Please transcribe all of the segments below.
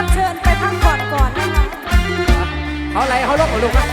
ับเชิญไปพักผ่อนก่อนนะคะเขาไหลเขาลบหรือลูกนะ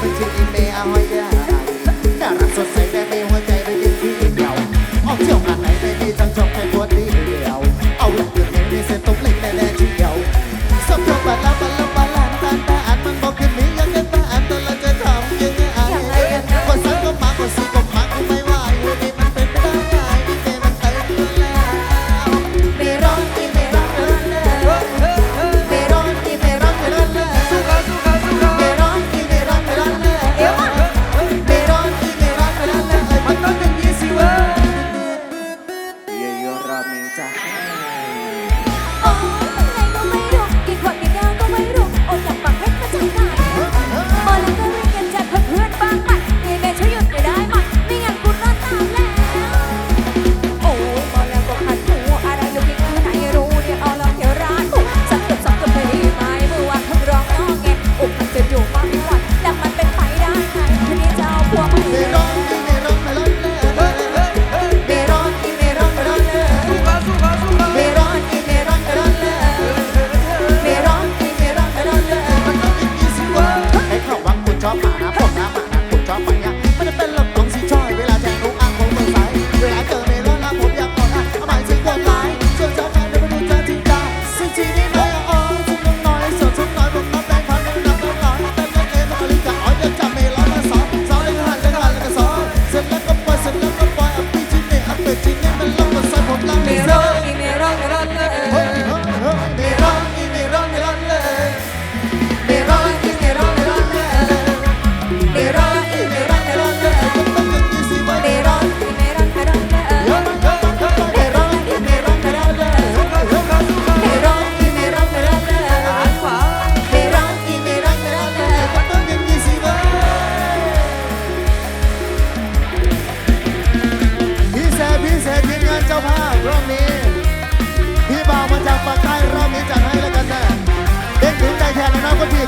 มันชื่ออีเอาหอยได้น่ารักสดใสแต่ไม่หัวใจได้ยินที่เดียวออกเที่ยวงานไหนไม่มีทั้งจบให้ปวดดี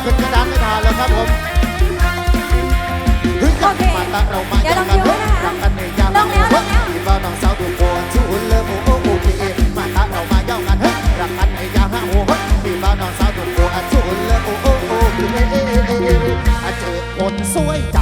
ขึ้นกระดานไม่ทานแล้วครับผมถึงกัมาตั้งเรามาอย่างละเฮ้ยรักกันในยามละเฮ้ยที่บ้านน้องสาวดูโกนชูหุ่นเลิฟโอ้โอ้โอทีมาตั้งเรามาย่องกันเฮ้รักกันในยามห้าโอ้เที่บ้านน้องสาวดูโกนชูหุ่นเลิฟโอ้โอ้โอทีเจอคนสวย